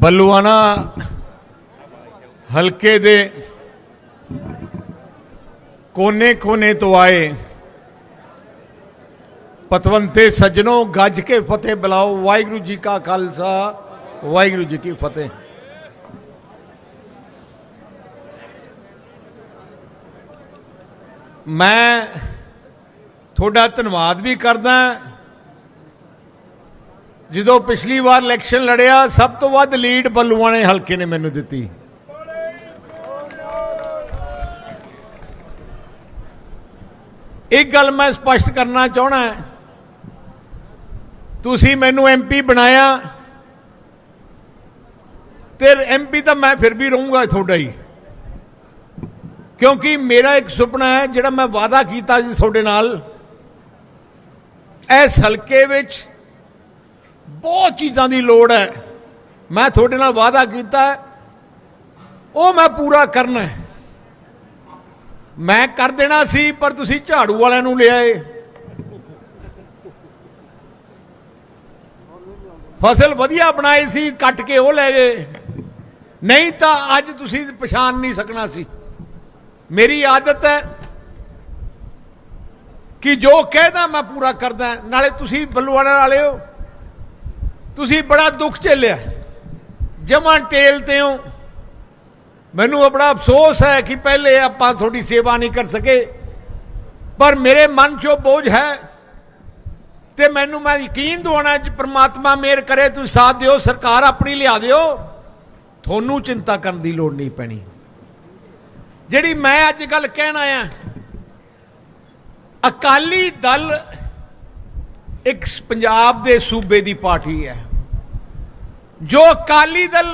ਬੱਲੂਆਣਾ ਹਲਕੇ ਦੇ ਕੋਨੇ-ਕੋਨੇ ਤੋਂ ਆਏ। ਪਤਵੰਤੇ ਸੱਜਣੋ, ਗੱਜ ਕੇ ਫਤਿਹ ਬੁਲਾਓ। ਵਾਹਿਗੁਰੂ ਜੀ ਕਾ ਖਾਲਸਾ, ਵਾਹਿਗੁਰੂ ਜੀ ਕੀ ਫਤਿਹ। ਮੈਂ ਤੁਹਾਡਾ ਧੰਨਵਾਦ ਵੀ ਕਰਦਾ। ਜਦੋਂ ਪਿਛਲੀ ਵਾਰ ਇਲੈਕਸ਼ਨ ਲੜਿਆ, ਸਭ ਤੋਂ ਵੱਧ ਲੀਡ ਬੱਲੂਆਣੇ ਹਲਕੇ ਨੇ ਮੈਨੂੰ ਦਿੱਤੀ। ਇੱਕ ਗੱਲ ਮੈਂ ਸਪਸ਼ਟ ਕਰਨਾ ਚਾਹਣਾ ਤੁਸੀਂ ਮੈਨੂੰ ਐਮਪੀ ਬਣਾਇਆ। ਤੇ ਐਮਪੀ ਤਾਂ ਮੈਂ ਫਿਰ ਵੀ ਰਹੂੰਗਾ ਤੁਹਾਡਾ ਹੀ। ਕਿਉਂਕਿ ਮੇਰਾ ਇੱਕ ਸੁਪਨਾ ਹੈ, ਜਿਹੜਾ ਮੈਂ ਵਾਅਦਾ ਕੀਤਾ ਸੀ ਤੁਹਾਡੇ ਨਾਲ, ਇਸ ਹਲਕੇ ਵਿੱਚ ਬਹੁਤ ਚੀਜ਼ਾਂ ਦੀ ਲੋੜ ਹੈ। ਮੈਂ ਤੁਹਾਡੇ ਨਾਲ ਵਾਅਦਾ ਕੀਤਾ ਹੈ, ਉਹ ਮੈਂ ਪੂਰਾ ਕਰਨਾ ਹੈ। ਮੈਂ ਕਰ ਦੇਣਾ ਸੀ ਪਰ ਤੁਸੀਂ ਝਾੜੂ ਵਾਲਿਆਂ ਨੂੰ ਲਿਆਏ। ਫਸਲ ਵਧੀਆ ਬਣਾਈ ਸੀ ਕੱਟ ਕੇ ਉਹ ਲੈ ਗਏ। ਨਹੀਂ ਤਾਂ ਅੱਜ ਤੁਸੀਂ ਪਛਾਣ ਨਹੀਂ ਸਕਣਾ ਸੀ। ਮੇਰੀ ਆਦਤ ਹੈ ਕਿ ਜੋ ਕਹਿਦਾ ਮੈਂ ਪੂਰਾ ਕਰਦਾ ਨਾਲੇ ਤੁਸੀਂ ਬੱਲੂਆਣਾ ਵਾਲੇ ਹੋ। ਤੁਸੀਂ ਬੜਾ ਦੁੱਖ ਝੇਲਿਆ। ਜਮਾਂ ਟੇਲ ਤੇ ਹੋ। ਮੈਨੂੰ ਬੜਾ ਅਫਸੋਸ ਹੈ ਕਿ ਪਹਿਲੇ ਆਪਾਂ ਤੁਹਾਡੀ ਸੇਵਾ ਨਹੀਂ ਕਰ ਸਕੇ। ਪਰ ਮੇਰੇ ਮਨ 'ਚੋਂ ਬੋਝ ਹੈ ਤੇ ਮੈਨੂੰ ਮੈਂ ਯਕੀਨ ਦਿਵਾਉਣਾ ਕਿ ਪ੍ਰਮਾਤਮਾ ਮਿਹਰ ਕਰੇ, ਤੁਸੀਂ ਸਾਥ ਦਿਓ, ਸਰਕਾਰ ਆਪਣੀ ਲਿਆ ਦਿਓ। ਤੁਹਾਨੂੰ ਚਿੰਤਾ ਕਰਨ ਦੀ ਲੋੜ ਨਹੀਂ ਪੈਣੀ। ਜਿਹੜੀ ਮੈਂ ਅੱਜ ਗੱਲ ਕਹਿਣ ਆਇਆ ਅਕਾਲੀ ਦਲ ਇੱਕ ਪੰਜਾਬ ਦੇ ਸੂਬੇ ਦੀ ਪਾਰਟੀ ਹੈ। ਜੋ ਅਕਾਲੀ ਦਲ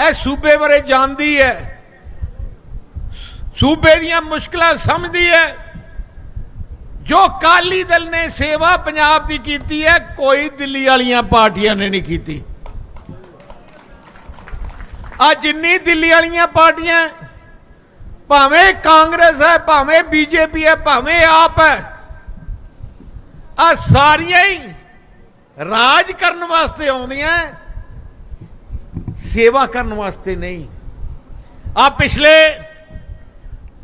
ਇਹ ਸੂਬੇ ਬਾਰੇ ਜਾਣਦੀ ਹੈ, ਸੂਬੇ ਦੀਆਂ ਮੁਸ਼ਕਲਾਂ ਸਮਝਦੀ ਹੈ, ਜੋ ਅਕਾਲੀ ਦਲ ਨੇ ਸੇਵਾ ਪੰਜਾਬ ਦੀ ਕੀਤੀ ਹੈ, ਕੋਈ ਦਿੱਲੀ ਵਾਲੀਆਂ ਪਾਰਟੀਆਂ ਨੇ ਨਹੀਂ ਕੀਤੀ। ਆ ਜਿੰਨੀ ਦਿੱਲੀ ਵਾਲੀਆਂ ਪਾਰਟੀਆਂ, ਭਾਵੇਂ ਕਾਂਗਰਸ ਹੈ, ਭਾਵੇਂ ਬੀਜੇਪੀ ਹੈ, ਭਾਵੇਂ ਆਪ ਹੈ ਆ ਸਾਰੀਆਂ ਹੀ ਰਾਜ ਕਰਨ ਵਾਸਤੇ ਆਉਂਦੀਆਂ ਸੇਵਾ ਕਰਨ ਵਾਸਤੇ ਨਹੀਂ। ਆ ਪਿਛਲੇ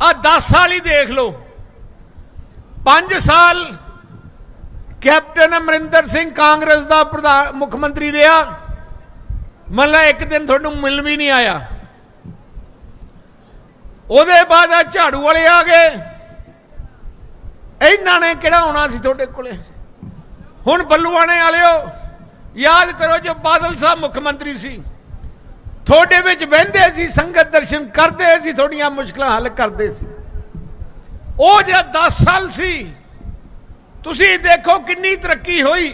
ਆ 10 ਸਾਲ ਹੀ ਦੇਖ ਲਓ। 5 ਸਾਲ ਕੈਪਟਨ ਅਮਰਿੰਦਰ ਸਿੰਘ ਕਾਂਗਰਸ ਦਾ ਪ੍ਰਧਾਨ ਮੁੱਖ ਮੰਤਰੀ ਰਿਹਾ। ਮੱਲਾ ਇੱਕ ਦਿਨ ਤੁਹਾਨੂੰ ਮਿਲ ਵੀ ਨਹੀਂ ਆਇਆ। ਉਹਦੇ ਬਾਅਦ ਆ ਝਾੜੂ ਵਾਲੇ ਆ ਗਏ। ਇਹਨਾਂ ਨੇ ਕਿਹੜਾ ਆਉਣਾ ਸੀ ਤੁਹਾਡੇ ਕੋਲੇ? ਹੁਣ ਬੱਲੂਆਣੇ ਵਾਲਿਓ, ਯਾਦ ਕਰੋ ਜੋ ਬਾਦਲ ਸਾਹਿਬ ਮੁੱਖ ਮੰਤਰੀ ਸੀ। ਤੁਹਾਡੇ ਵਿੱਚ ਵਹਿੰਦੇ ਸੀ, ਸੰਗਤ ਦਰਸ਼ਨ ਕਰਦੇ ਸੀ, ਤੁਹਾਡੀਆਂ ਮੁਸ਼ਕਲਾਂ ਹੱਲ ਕਰਦੇ ਸੀ। ਉਹ ਜਿਹੜਾ 10 ਸਾਲ ਸੀ, ਤੁਸੀਂ ਦੇਖੋ ਕਿੰਨੀ ਤਰੱਕੀ ਹੋਈ।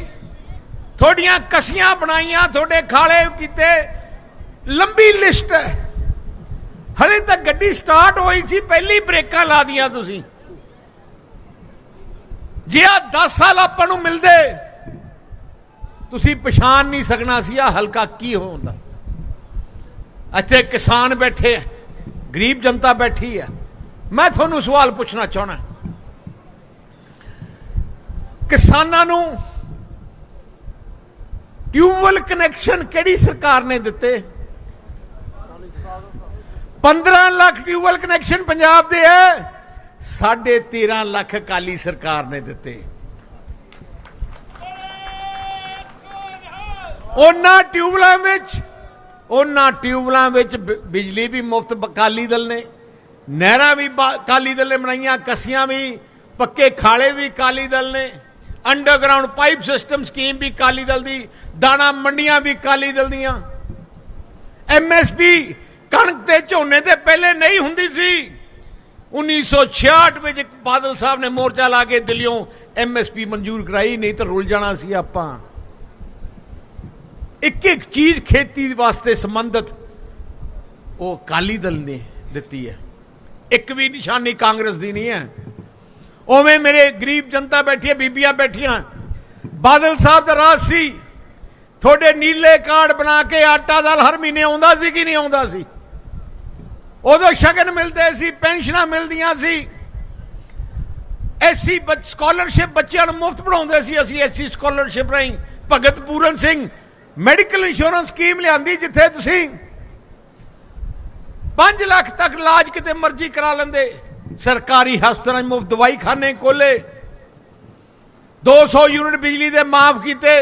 ਤੁਹਾਡੀਆਂ ਕਸੀਆਂ ਬਣਾਈਆਂ, ਤੁਹਾਡੇ ਖਾਲੇ ਕੀਤੇ। ਲੰਬੀ ਲਿਸਟ ਹੈ। ਹਲੇ ਤੱਕ ਗੱਡੀ ਸਟਾਰਟ ਹੋਈ ਸੀ, ਪਹਿਲੀ ਬ੍ਰੇਕਾਂ ਲਾ ਦੀਆਂ ਤੁਸੀਂ। ਜੇ ਆ 10 ਸਾਲ ਆਪਾਂ ਨੂੰ ਮਿਲਦੇ, ਤੁਸੀਂ ਪਛਾਣ ਨਹੀਂ ਸਕਣਾ ਸੀ ਆ ਹਲਕਾ ਕੀ ਹੁੰਦਾ ਇੱਥੇ ਕਿਸਾਨ ਬੈਠੇ ਆ, ਗਰੀਬ ਜਨਤਾ ਬੈਠੀ ਆ। ਮੈਂ ਤੁਹਾਨੂੰ ਸਵਾਲ ਪੁੱਛਣਾ ਚਾਹਣਾ ਕਿਸਾਨਾਂ ਨੂੰ ਟਿਊਬਵੈਲ ਕਨੈਕਸ਼ਨ ਕਿਹੜੀ ਸਰਕਾਰ ਨੇ ਦਿੱਤੇ? 15 ਲੱਖ ਟਿਊਬਵੈਲ ਕਨੈਕਸ਼ਨ ਪੰਜਾਬ ਦੇ ਹੈ 13.5 ਲੱਖ ਅਕਾਲੀ ਸਰਕਾਰ ਨੇ ਦਿੱਤੇ। ਉਹਨਾਂ ਟਿਊਬਲਾਂ ਵਿੱਚ ਉਹਨਾਂ ਟਿਊਬਲਾਂ ਵਿੱਚ ਬਿਜਲੀ ਵੀ ਮੁਫਤ ਅਕਾਲੀ ਦਲ ਨੇ। ਨਹਿਰਾਂ ਵੀ ਬਾ- ਅਕਾਲੀ ਦਲ ਨੇ ਬਣਾਈਆਂ, ਕਸੀਆਂ ਵੀ, ਪੱਕੇ ਖਾਲੇ ਵੀ ਅਕਾਲੀ ਦਲ ਨੇ। ਅੰਡਰਗਰਾਉਂਡ ਪਾਈਪ ਸਿਸਟਮ ਸਕੀਮ ਵੀ ਅਕਾਲੀ ਦਲ ਦੀ, ਦਾਣਾ ਮੰਡੀਆਂ ਵੀ ਅਕਾਲੀ ਦਲ ਦੀਆਂ। ਐਮਐਸਪੀ ਕਣਕ ਤੇ ਝੋਨੇ ਤੇ ਪਹਿਲੇ ਨਹੀਂ ਹੁੰਦੀ ਸੀ। 1966 ਵਿੱਚ ਬਾਦਲ ਸਾਹਿਬ ਨੇ ਮੋਰਚਾ ਲਾ ਕੇ ਦਿੱਲੀੋਂ ਐਮਐਸਪੀ ਮਨਜ਼ੂਰ ਕਰਾਈ, ਨਹੀਂ ਤਾਂ ਰੁਲ ਜਾਣਾ ਸੀ ਆਪਾਂ। ਇੱਕ ਇੱਕ ਚੀਜ਼ ਖੇਤੀ ਵਾਸਤੇ ਸੰਬੰਧਿਤ ਉਹ ਅਕਾਲੀ ਦਲ ਨੇ ਦਿੱਤੀ ਹੈ। ਇੱਕ ਵੀ ਨਿਸ਼ਾਨੀ ਕਾਂਗਰਸ ਦੀ ਨਹੀਂ ਹੈ। ਉਵੇਂ ਮੇਰੇ ਗਰੀਬ ਜਨਤਾ ਬੈਠੀ ਹੈ, ਬੀਬੀਆਂ ਬੈਠੀਆਂ। ਬਾਦਲ ਸਾਹਿਬ ਦਾ ਰਾਜ ਸੀ। ਤੁਹਾਡੇ ਨੀਲੇ ਕਾਰਡ ਬਣਾ ਕੇ ਆਟਾ ਦਾਲ ਹਰ ਮਹੀਨੇ ਆਉਂਦਾ ਸੀ ਕਿ ਨਹੀਂ ਆਉਂਦਾ ਸੀ? ਉਦੋਂ ਸ਼ਗਨ ਮਿਲਦੇ ਸੀ, ਪੈਨਸ਼ਨਾਂ ਮਿਲਦੀਆਂ ਸੀ। ਐਸੀ ਸਕਾਲਰਸ਼ਿਪ ਬੱਚਿਆਂ ਨੂੰ ਮੁਫਤ ਪੜਾਉਂਦੇ ਸੀ ਅਸੀਂ ਐਸੀ ਸਕਾਲਰਸ਼ਿਪ ਰਾਹੀਂ। Bhagat Puran Singh medical insurance scheme ਲਿਆਂਦੀ ਜਿੱਥੇ ਤੁਸੀਂ 5 ਲੱਖ ਤੱਕ ਇਲਾਜ ਕਿਤੇ ਮਰਜ਼ੀ ਕਰਾ ਲੈਂਦੇ। ਸਰਕਾਰੀ ਹਸਪਤਾਲਾਂ 'ਚ ਮੁਫਤ ਦਵਾਈ ਖਾਨੇ ਖੋਲੇ 200 ਯੂਨਿਟ ਬਿਜਲੀ ਦੇ ਮਾਫ ਕੀਤੇ।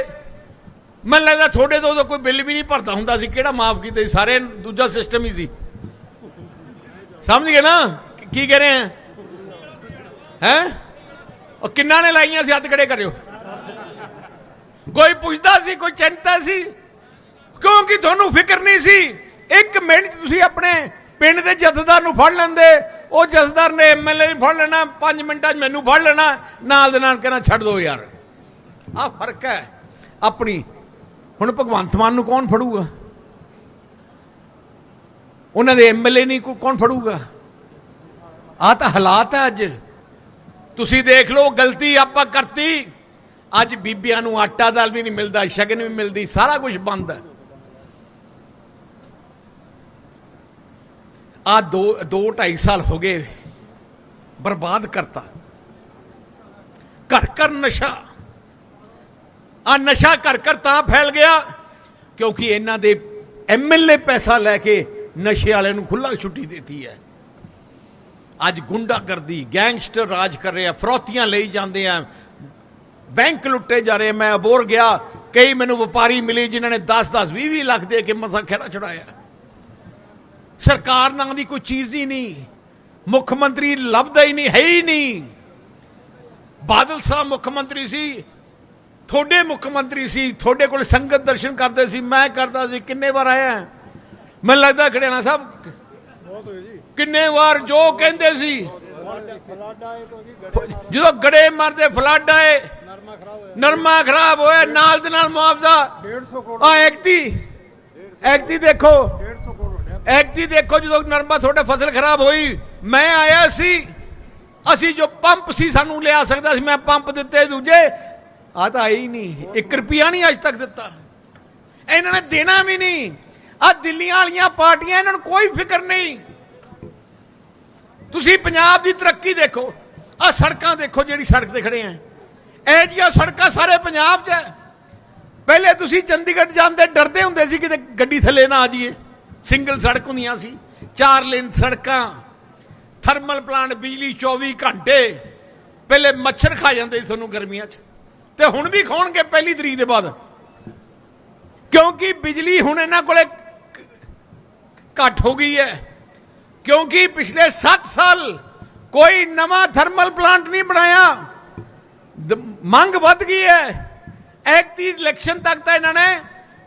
ਮੈਨੂੰ ਲੱਗਦਾ ਤੁਹਾਡੇ ਤੋਂ ਉਦੋਂ ਕੋਈ ਬਿੱਲ ਵੀ ਨਹੀਂ ਭਰਦਾ ਹੁੰਦਾ ਸੀ। ਕਿਹੜਾ ਮਾਫ ਕੀਤੇ ਸੀ? ਸਾਰੇ ਦੂਜਾ ਸਿਸਟਮ ਹੀ ਸੀ। ਸਮਝ ਗਏ ਨਾ? ਕੀ ਕਹਿ ਰਹੇ ਆ? ਹੈ? ਉਹ ਕਿੰਨਾ ਨੇ ਲਾਈਆਂ ਸੀ? ਹੱਥ ਖੜੇ ਕਰਿਓ। ਕੋਈ ਪੁੱਛਦਾ ਸੀ, ਕੋਈ ਚਿੰਤਾ ਸੀ? ਕਿਉਂਕਿ ਤੁਹਾਨੂੰ ਫਿਕਰ ਨਹੀਂ ਸੀ। ਇੱਕ ਮਿੰਟ ਤੁਸੀਂ ਆਪਣੇ ਪਿੰਡ ਦੇ ਜਥੇਦਾਰ ਨੂੰ ਫੜ ਲੈਂਦੇ। ਉਹ ਜਥੇਦਾਰ ਨੇ ਐਮਐਲਏ ਨੂੰ ਫੜ ਲੈਣਾ 5 ਮਿੰਟਾਂ 'ਚ ਮੈਨੂੰ ਫੜ ਲੈਣਾ। ਨਾਲ ਦੇ ਨਾਲ ਕਹਿਣਾ, ਛੱਡ ਦਿਓ ਯਾਰ। ਆ ਫ਼ਰਕ ਹੈ ਆਪਣੀ। ਹੁਣ ਭਗਵੰਤ ਮਾਨ ਨੂੰ ਕੌਣ ਫੜੂਗਾ? ਉਹਨਾਂ ਦੇ ਐਮਐਲਏ ਨਹੀਂ ਕੌਣ ਫੜੂਗਾ? ਆ ਤਾਂ ਹਾਲਾਤ ਹੈ ਅੱਜ। ਤੁਸੀਂ ਦੇਖ ਲਓ, ਗਲਤੀ ਆਪਾਂ ਕਰਤੀ। ਅੱਜ ਬੀਬੀਆਂ ਨੂੰ ਆਟਾ ਦਾਲ ਵੀ ਨਹੀਂ ਮਿਲਦਾ, ਸ਼ਗਨ ਵੀ ਮਿਲਦੀ, ਸਾਰਾ ਕੁਝ ਬੰਦ ਹੈ। ਆ ਦੋ ਦੋ 2.5 ਸਾਲ ਹੋ ਗਏ ਬਰਬਾਦ ਕਰਤਾ। ਘਰ ਘਰ ਨਸ਼ਾ। ਆ ਨਸ਼ਾ ਘਰ ਘਰ ਤਾਂ ਫੈਲ ਗਿਆ, ਕਿਉਂਕਿ ਇਹਨਾਂ ਦੇ ਐਮਐਲਏ ਪੈਸਾ ਲੈ ਕੇ ਨਸ਼ੇ ਵਾਲਿਆਂ ਨੂੰ ਖੁੱਲਾ ਛੁੱਟੀ ਦਿੱਤੀ ਹੈ। ਅੱਜ ਗੁੰਡਾਗਰਦੀ, ਗੈਂਗਸਟਰ ਰਾਜ ਕਰ ਰਿਹਾ, ਫਰੋਤੀਆਂ ਲਈ ਜਾਂਦੇ ਆ ਬੈਂਕ ਲੁੱਟੇ ਜਾ ਰਹੇ ਮੈਂ ਅਬੋਰ ਗਿਆ, ਕਈ ਮੈਨੂੰ ਵਪਾਰੀ ਮਿਲੇ ਜਿਨ੍ਹਾਂ ਨੇ 10 10 20 20 ਲੱਖ ਦੇ ਕੇ ਮਸਾ ਖੇੜਾ ਛੁਡਾਇਆ ਸਰਕਾਰ ਨਾਂ ਦੀ ਕੋਈ ਚੀਜ਼ ਹੀ ਨਹੀਂ। ਮੁੱਖ ਮੰਤਰੀ ਲੱਭਦਾ ਹੀ ਨਹੀਂ, ਹੈ ਹੀ ਨਹੀਂ। ਬਾਦਲ ਸਾਹਿਬ ਮੁੱਖ ਮੰਤਰੀ ਸੀ, ਤੁਹਾਡੇ ਮੁੱਖ ਮੰਤਰੀ ਸੀ, ਤੁਹਾਡੇ ਕੋਲ ਸੰਗਤ ਦਰਸ਼ਨ ਕਰਦੇ ਸੀ, ਮੈਂ ਕਰਦਾ ਸੀ, ਕਿੰਨੇ ਵਾਰ ਆਇਆ? ਮੈਨੂੰ ਲੱਗਦਾ ਖੜਿਆਣਾ ਸਾਹਿਬ ਬਹੁਤ ਹੋਏ ਜੀ ਕਿੰਨੇ ਵਾਰ ਜੋ ਕਹਿੰਦੇ ਸੀ। ਜਦੋਂ ਗੜੇ ਮਰਦੇ, ਫਲੱਡ ਆਏ ਨਰਮਾ ਖਰਾਬ ਹੋਇਆ। ਨਰਮਾ ਖਰਾਬ ਹੋਇਆ ਨਾਲ ਦੇ ਨਾਲ ਮੁਆਵਜ਼ਾ। 150 ਕਰੋੜ ਆ ਐਕਟੀ ਐਕਟੀ ਦੇਖੋ। 150 ਕਰੋੜ ਐਕਟੀ ਦੇਖੋ ਜਦੋਂ ਨਰਮਾ ਤੁਹਾਡੇ ਫਸਲ ਖਰਾਬ ਹੋਈ ਮੈਂ ਆਇਆ ਸੀ ਅਸੀਂ ਜੋ ਪੰਪ ਸੀ ਸਾਨੂੰ ਲਿਆ ਸਕਦਾ ਸੀ ਮੈਂ ਪੰਪ ਦਿੱਤੇ ਦੂਜੇ ਆ ਤਾਂ ਆਈ ਨਹੀਂ 1 ਰੁਪਿਆ ਨਹੀਂ ਅੱਜ ਤੱਕ ਦਿੱਤਾ। ਇਹਨਾਂ ਨੇ ਦੇਣਾ ਵੀ ਨਹੀਂ। ਆ ਦਿੱਲੀਆਂ ਵਾਲੀਆਂ ਪਾਰਟੀਆਂ ਇਹਨਾਂ ਨੂੰ ਕੋਈ ਫਿਕਰ ਨਹੀਂ। ਤੁਸੀਂ ਪੰਜਾਬ ਦੀ ਤਰੱਕੀ ਦੇਖੋ ਆ ਸੜਕਾਂ ਦੇਖੋ ਜਿਹੜੀ ਸੜਕ ਤੇ ਖੜੇ ਆ। ਇਹ ਜੀਆਂ ਸੜਕਾਂ ਸਾਰੇ ਪੰਜਾਬ 'ਚ ਹੈ। ਪਹਿਲੇ ਤੁਸੀਂ ਚੰਡੀਗੜ੍ਹ ਜਾਂਦੇ ਡਰਦੇ ਹੁੰਦੇ ਸੀ ਕਿਤੇ ਗੱਡੀ ਥੱਲੇ ਨਾ ਆ ਜਾਈਏ। ਸਿੰਗਲ ਸੜਕ ਹੁੰਦੀਆਂ ਸੀ, ਚਾਰ ਲੇਨ ਸੜਕਾਂ, ਥਰਮਲ ਪਲਾਂਟ, ਬਿਜਲੀ 24 ਘੰਟੇ। ਪਹਿਲੇ ਮੱਛਰ ਖਾ ਜਾਂਦੇ ਸੀ ਤੁਹਾਨੂੰ ਗਰਮੀਆਂ 'ਚ। ਤੇ ਹੁਣ ਵੀ ਖਾਣਗੇ ਪਹਿਲੀ ਤਰੀਕ ਦੇ ਬਾਅਦ। ਕਿਉਂਕਿ ਬਿਜਲੀ ਹੁਣ ਇਹਨਾਂ ਕੋਲੇ ਘੱਟ ਹੋ ਗਈ ਹੈ। ਕਿਉਂਕਿ ਪਿਛਲੇ 7 ਸਾਲ ਕੋਈ ਨਵਾਂ ਥਰਮਲ ਪਲਾਂਟ ਨਹੀਂ ਬਣਾਇਆ। ਮੰਗ ਵੱਧ ਗਈ ਹੈ। ਐਕਤੀ ਇਲੈਕਸ਼ਨ ਤੱਕ ਤਾਂ ਇਹਨਾਂ ਨੇ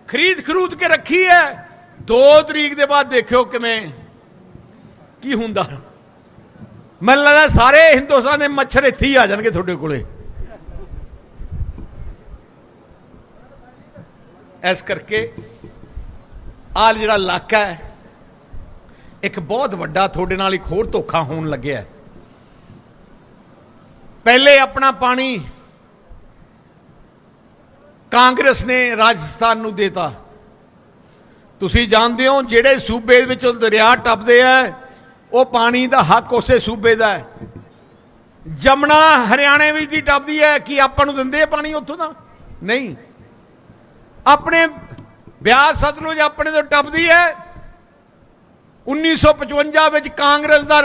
ਖਰੀਦ ਖਰੂਦ ਕੇ ਰੱਖੀ ਹੈ। 2 ਤਰੀਕ ਦੇ ਬਾਅਦ ਦੇਖਿਓ ਕਿਵੇਂ, ਕੀ ਹੁੰਦਾ। ਮੈਨੂੰ ਲੱਗਦਾ ਸਾਰੇ ਹਿੰਦੁਸਤਾਨ ਦੇ ਮੱਛਰ ਇੱਥੇ ਹੀ ਆ ਜਾਣਗੇ ਤੁਹਾਡੇ ਕੋਲੇ। ਇਸ ਕਰਕੇ ਆਹ ਜਿਹੜਾ ਇਲਾਕਾ ਹੈ, ਇੱਕ ਬਹੁਤ ਵੱਡਾ ਤੁਹਾਡੇ ਨਾਲ ਇੱਕ ਹੋਰ ਧੋਖਾ ਹੋਣ ਲੱਗਿਆ ਪਹਿਲੇ ਆਪਣਾ ਪਾਣੀ ਕਾਂਗਰਸ ਨੇ ਰਾਜਸਥਾਨ ਨੂੰ ਦੇਤਾ। ਤੁਸੀਂ ਜਾਣਦੇ ਹੋ ਜਿਹੜੇ ਸੂਬੇ ਵਿੱਚੋਂ ਦਰਿਆ ਟੱਪਦੇ ਆ, ਉਹ ਪਾਣੀ ਦਾ ਹੱਕ ਉਸੇ ਸੂਬੇ ਦਾ ਹੈ। ਜਮਨਾ ਹਰਿਆਣੇ ਵਿੱਚ ਦੀ ਟੱਪਦੀ ਹੈ ਕੀ ਆਪਾਂ ਨੂੰ ਦਿੰਦੇ ਆ ਪਾਣੀ ਉੱਥੋਂ ਦਾ? ਨਹੀਂ। ਆਪਣੇ ਬਿਆਸ ਸਤਲੁਜ ਆਪਣੇ ਤੋਂ ਟੱਪਦੀ ਹੈ। 1955 ਵਿੱਚ ਕਾਂਗਰਸ ਦਾ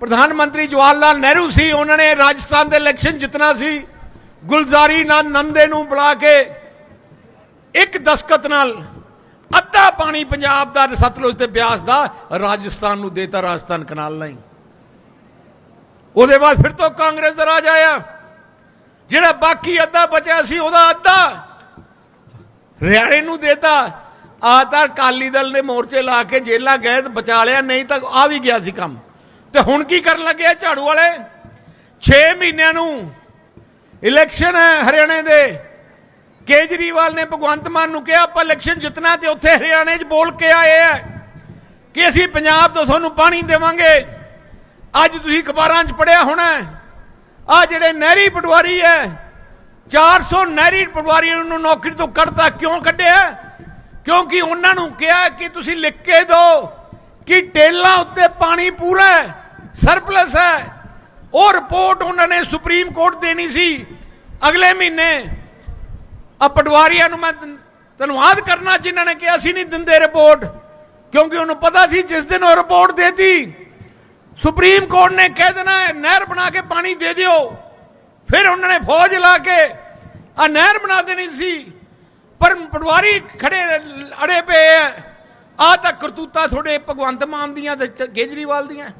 ਪ੍ਰਧਾਨ ਮੰਤਰੀ ਜਵਾਹਰ ਲਾਲ ਨਹਿਰੂ ਸੀ, ਉਹਨਾਂ ਨੇ ਰਾਜਸਥਾਨ ਦੇ ਇਲੈਕਸ਼ਨ ਜਿੱਤਣਾ ਸੀ। ਗੁਲਜ਼ਾਰੀ ਨਾਲ ਨੰਦੇ ਨੂੰ ਬੁਲਾ ਕੇ ਇੱਕ ਦਸਕਤ ਨਾਲ ਅੱਧਾ ਪਾਣੀ ਪੰਜਾਬ ਦਾ ਸਤਲੁਜ ਤੇ ਬਿਆਸ ਦਾ ਰਾਜਸਥਾਨ ਨੂੰ ਦੇਤਾ, ਰਾਜਸਥਾਨ ਕਨਾਲ ਨਹੀਂ। ਉਹਦੇ ਬਾਅਦ ਫਿਰ ਤੋਂ ਕਾਂਗਰਸ ਦਾ ਰਾਜ ਆਇਆ। ਜਿਹੜਾ ਬਾਕੀ ਅੱਧਾ ਬਚਿਆ ਸੀ, ਉਹਦਾ ਅੱਧਾ ਹਰਿਆਣੇ ਨੂੰ ਦੇਤਾ। ਆ ਤਾਂ ਅਕਾਲੀ ਦਲ ਨੇ ਮੋਰਚੇ ਲਾ ਕੇ ਜੇਲਾਂ ਗਏ ਬਚਾ ਲਿਆ, ਨਹੀਂ ਤਾਂ ਆ ਵੀ ਗਿਆ ਸੀ ਕੰਮ। ਤੇ ਹੁਣ ਕੀ ਕਰਨ ਲੱਗੇ ਆ ਝਾੜੂ ਵਾਲੇ? 6 ਮਹੀਨਿਆਂ ਨੂੰ ਇਲੈਕਸ਼ਨ ਹੈ ਹਰਿਆਣੇ ਦੇ। ਕੇਜਰੀਵਾਲ ਨੇ ਭਗਵੰਤ ਮਾਨ ਨੂੰ ਕਿਹਾ, ਆਪਾਂ ਇਲੈਕਸ਼ਨ ਜਿੱਤਣਾ ਤੇ ਉੱਥੇ ਹਰਿਆਣੇ 'ਚ ਬੋਲ ਕੇ ਆਏ ਆ ਕਿ ਅਸੀਂ ਪੰਜਾਬ ਤੋਂ ਤੁਹਾਨੂੰ ਪਾਣੀ ਦੇਵਾਂਗੇ। ਅੱਜ ਤੁਸੀਂ ਅਖਬਾਰਾਂ 'ਚ ਪੜਿਆ ਹੋਣਾ ਆ ਜਿਹੜੇ ਨਹਿਰੀ ਪਟਵਾਰੀ ਹੈ 400 ਨਹਿਰੀ ਪਟਵਾਰੀਆਂ ਨੂੰ ਨੌਕਰੀ ਤੋਂ ਕੱਢਤਾ। ਕਿਉਂ ਕੱਢਿਆ? ਕਿਉਂਕਿ ਉਹਨਾਂ ਨੂੰ ਕਿਹਾ ਕਿ ਤੁਸੀਂ ਲਿਖ ਕੇ ਦਿਓ। ਕਿ ਟੇਲਾਂ ਉੱਤੇ ਪਾਣੀ ਪੂਰਾ ਹੈ ਸਰਪਲਸ ਹੈ। ਉਹ ਰਿਪੋਰਟ ਉਹਨਾਂ ਨੇ ਸੁਪਰੀਮ ਕੋਰਟ ਦੇਣੀ ਸੀ ਅਗਲੇ ਮਹੀਨੇ। ਆ ਪਟਵਾਰੀਆਂ ਨੂੰ ਮੈਂ ਧੰਨਵਾਦ ਕਰਨਾ ਜਿਨ੍ਹਾਂ ਨੇ ਕਿਹਾ ਅਸੀਂ ਨਹੀਂ ਦਿੰਦੇ ਰਿਪੋਰਟ ਕਿਉਂਕਿ ਉਹਨੂੰ ਪਤਾ ਸੀ ਜਿਸ ਦਿਨ ਉਹ ਰਿਪੋਰਟ ਦੇਤੀ। ਸੁਪਰੀਮ ਕੋਰਟ ਨੇ ਕਹਿ ਦੇਣਾ ਹੈ, ਨਹਿਰ ਬਣਾ ਕੇ ਪਾਣੀ ਦੇ ਦਿਓ। ਫਿਰ ਉਹਨਾਂ ਨੇ ਫੌਜ ਲਾ ਕੇ ਆ ਨਹਿਰ ਬਣਾ ਦੇਣੀ ਸੀ। ਪਰ ਪਟਵਾਰੀ ਖੜੇ ਅੜੇ ਪਏ ਆ ਤਾਂ ਕਰਤੂਤਾ ਤੁਹਾਡੇ ਭਗਵੰਤ ਮਾਨ ਦੀਆਂ ਤੇ ਕੇਜਰੀਵਾਲ ਦੀਆਂ।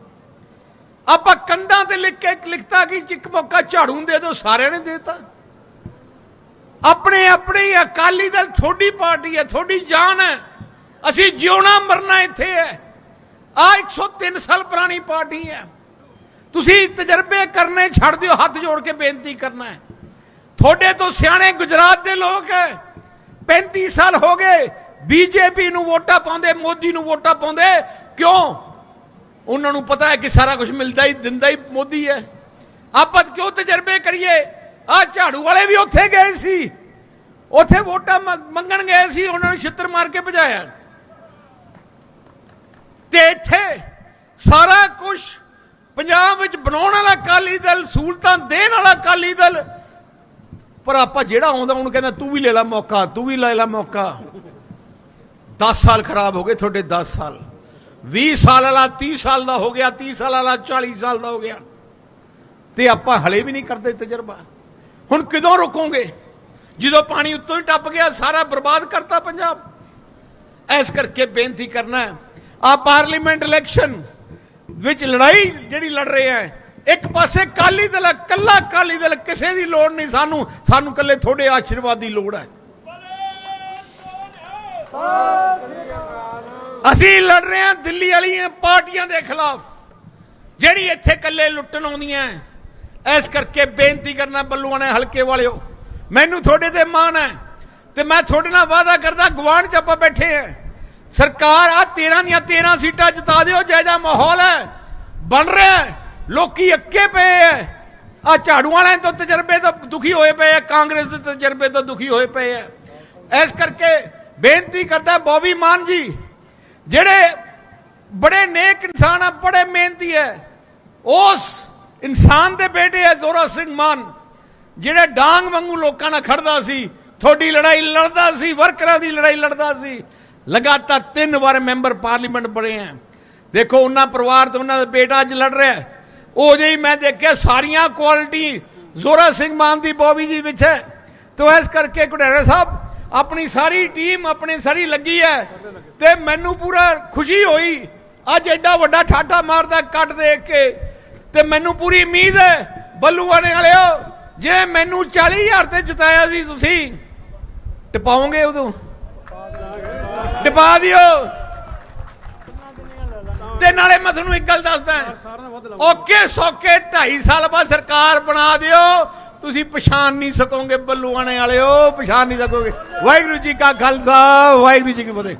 ਆਪਾਂ ਕੰਧਾਂ ਤੇ ਲਿਖ ਕੇ ਲਿਖਤਾ ਕਿ ਇੱਕ ਮੌਕਾ ਝਾੜੂ ਦੇ ਦਿਓ, ਸਾਰਿਆਂ ਨੇ ਦੇਤਾ। ਆਪਣੇ ਆਪਣੇ ਅਕਾਲੀ ਦਲ ਤੁਹਾਡੀ ਪਾਰਟੀ ਹੈ, ਤੁਹਾਡੀ ਜਾਨ ਹੈ। ਅਸੀਂ ਜਿਉਣਾ ਮਰਨਾ ਇੱਥੇ ਹੈ। ਆ 103 ਸਾਲ ਪੁਰਾਣੀ ਪਾਰਟੀ ਹੈ। ਤੁਸੀਂ ਤਜਰਬੇ ਕਰਨੇ ਛੱਡ ਦਿਓ, ਹੱਥ ਜੋੜ ਕੇ ਬੇਨਤੀ ਕਰਨਾ ਹੈ। ਤੁਹਾਡੇ ਤੋਂ ਸਿਆਣੇ ਗੁਜਰਾਤ ਦੇ ਲੋਕ ਹੈ। 35 ਸਾਲ ਹੋ ਗਏ ਬੀਜੇਪੀ ਨੂੰ ਵੋਟਾਂ ਪਾਉਂਦੇ, ਮੋਦੀ ਨੂੰ ਵੋਟਾਂ ਪਾਉਂਦੇ, ਕਿਉਂ? ਉਹਨਾਂ ਨੂੰ ਪਤਾ ਹੈ ਕਿ ਸਾਰਾ ਕੁਝ ਮਿਲਦਾ ਹੀ, ਦਿੰਦਾ ਹੀ ਮੋਦੀ ਹੈ। ਆਪਾਂ ਕਿਉਂ ਤਜਰਬੇ ਕਰੀਏ? ਆ ਝਾੜੂ ਵਾਲੇ ਵੀ ਉੱਥੇ ਗਏ ਸੀ। ਉੱਥੇ ਵੋਟਾਂ ਮੰਗਣ ਗਏ ਸੀ, ਉਹਨਾਂ ਨੂੰ ਛਿੱਤਰ ਮਾਰ ਕੇ ਭਜਾਇਆ। ਤੇ ਇੱਥੇ ਸਾਰਾ ਕੁਝ ਪੰਜਾਬ ਵਿੱਚ ਬਣਾਉਣ ਵਾਲਾ ਅਕਾਲੀ ਦਲ, ਸਹੂਲਤਾਂ ਦੇਣ ਵਾਲਾ ਅਕਾਲੀ ਦਲ, ਪਰ ਆਪਾਂ ਜਿਹੜਾ ਆਉਂਦਾ, ਉਹਨੂੰ ਕਹਿੰਦਾ, ਤੂੰ ਵੀ ਲੈ ਲੈ ਮੌਕਾ, ਤੂੰ ਵੀ ਲੈ ਲੈ ਮੌਕਾ। 10 ਸਾਲ ਖਰਾਬ ਹੋ ਗਏ ਤੁਹਾਡੇ 10 ਸਾਲ। 20 ਸਾਲ ਵਾਲਾ 30 ਸਾਲ ਦਾ ਹੋ ਗਿਆ 30 ਸਾਲ ਵਾਲਾ 40 ਸਾਲ ਦਾ ਹੋ ਗਿਆ। ਤੇ ਆਪਾਂ ਹਲੇ ਵੀ ਨਹੀਂ ਕਰਦੇ ਤਜਰਬਾ। ਹੁਣ ਕਿਦੋਂ ਰੁਕੋਗੇ? ਜਦੋਂ ਪਾਣੀ ਉੱਤੋਂ ਹੀ ਟੱਪ ਗਿਆ ਸਾਰਾ ਬਰਬਾਦ ਕਰਤਾ ਪੰਜਾਬ। ਐਸ ਕਰਕੇ ਬੇਨਤੀ ਕਰਨਾ ਹੈ ਆ ਪਾਰਲੀਮੈਂਟ ਇਲੈਕਸ਼ਨ ਵਿੱਚ ਲੜਾਈ ਜਿਹੜੀ ਲੜ ਰਹੇ ਆ ਇੱਕ ਪਾਸੇ ਕਾਲੀ ਦਲ ਹੈ, ਕੱਲਾ ਕਾਲੀ ਦਲ ਕਿਸੇ ਦੀ ਲੋੜ ਨਹੀਂ ਸਾਨੂੰ ਸਾਨੂੰ ਕੱਲੇ ਤੁਹਾਡੇ ਆਸ਼ੀਰਵਾਦ ਦੀ ਲੋੜ ਹੈ। ਅਸੀਂ ਲੜ ਰਹੇ ਹਾਂ ਦਿੱਲੀ ਵਾਲੀਆਂ ਪਾਰਟੀਆਂ ਦੇ ਖਿਲਾਫ। ਜਿਹੜੀ ਇੱਥੇ ਕੱਲੇ ਲੁੱਟਣ ਆਉਂਦੀਆਂ ਐਸ ਕਰਕੇ ਬੇਨਤੀ ਕਰਨਾ ਬੱਲੂਆਂ ਨੇ ਹਲਕੇ ਵਾਲਿਓ। ਮੈਨੂੰ ਤੁਹਾਡੇ ਤੇ ਮਾਣ ਹੈ ਤੇ ਮੈਂ ਤੁਹਾਡੇ ਨਾਲ ਵਾਅਦਾ ਕਰਦਾ ਗਵਾਂਢ ਚ ਆਪਾਂ ਬੈਠੇ ਆ ਸਰਕਾਰ ਆ 13 ਦੀਆਂ 13 ਸੀਟਾਂ ਜਿਤਾ ਦਿਓ ਜੈਜਾ ਮਾਹੌਲ ਹੈ ਬਣ ਰਿਹਾ ਲੋਕੀ ਅੱਕੇ ਪਏ ਐ। ਆ ਝਾੜੂ ਵਾਲਿਆਂ ਤੋਂ ਤਜਰਬੇ ਤੋਂ ਦੁਖੀ ਹੋਏ ਪਏ ਆ ਕਾਂਗਰਸ ਦੇ ਤਜਰਬੇ ਤੋਂ ਦੁਖੀ ਹੋਏ ਪਏ ਆ ਇਸ ਕਰਕੇ ਬੇਨਤੀ ਕਰਦਾ ਬੋਬੀ ਮਾਨ ਜੀ, ਜਿਹੜੇ ਬੜੇ ਨੇਕ ਇਨਸਾਨ ਆ, ਬੜੇ ਮਿਹਨਤੀ ਹੈ ਉਸ ਇਨਸਾਨ ਦੇ ਬੇਟੇ ਹੈ ਜ਼ੋਰਾ ਸਿੰਘ ਮਾਨ, ਜਿਹੜੇ ਡਾਂਗ ਵਾਂਗੂ ਲੋਕਾਂ ਨਾਲ ਖੜਦਾ ਸੀ, ਤੁਹਾਡੀ ਲੜਾਈ ਲੜਦਾ ਸੀ, ਵਰਕਰਾਂ ਦੀ ਲੜਾਈ ਲੜਦਾ ਸੀ, ਲਗਾਤਾਰ ਤਿੰਨ ਵਾਰ ਮੈਂਬਰ ਪਾਰਲੀਮੈਂਟ ਬਣੇ ਆ ਦੇਖੋ, ਉਹਨਾਂ ਪਰਿਵਾਰ ਤੇ ਉਹਨਾਂ ਦਾ ਬੇਟਾ ਅੱਜ ਲੜ ਰਿਹਾ ਉਹ ਜਿਹੀ ਮੈਂ ਦੇਖਿਆ ਸਾਰੀਆਂ ਕੁਆਲਿਟੀ ਜ਼ੋਰਾ ਸਿੰਘ ਮਾਨ ਦੀ ਬੋਬੀ ਜੀ ਵਿੱਚ ਹੈ ਤੋ ਇਸ ਕਰਕੇ ਕੁੜੇਰਾ ਸਾਹਿਬ ਆਪਣੀ ਸਾਰੀ ਟੀਮ ਆਪਣੀ ਸਾਰੀ ਲੱਗੀ ਹੈ ਤੇ ਮੈਨੂੰ ਪੂਰਾ ਖੁਸ਼ੀ ਹੋਈ। ਅੱਜ ਐਡਾ ਵੱਡਾ ਠਾਠਾ ਮਾਰਦਾ ਕੱਟ ਦੇਖ ਕੇ ਤੇ ਮੈਨੂੰ ਪੂਰੀ ਉਮੀਦ ਹੈ ਬੱਲੂਆਣੇ ਵਾਲਿਓ ਜੇ ਮੈਨੂੰ 40000 ਤੇ ਜਿਤਾਇਆ ਸੀ ਤੁਸੀਂ ਟਪਾਓਗੇ ਉਦੋਂ? ਟਪਾ ਦਿਓ। ਤੇ ਨਾਲੇ ਮੈਂ ਤੁਹਾਨੂੰ ਇੱਕ ਗੱਲ ਦੱਸਦਾ। ਓਕੇ ਸੋਕੇ 2.5 ਸਾਲ ਬਾਅਦ ਸਰਕਾਰ ਬਣਾ ਦਿਓ ਤੁਸੀਂ ਪਛਾਣ ਨਹੀਂ ਸਕੋਗੇ ਬੱਲੂਆਣੇ ਵਾਲਿਓ, ਪਛਾਣ ਨਹੀਂ ਸਕੋਗੇ। ਵਾਹਿਗੁਰੂ ਜੀ ਕਾ ਖਾਲਸਾ, ਵਾਹਿਗੁਰੂ ਜੀ ਕੀ ਫਤਿਹ।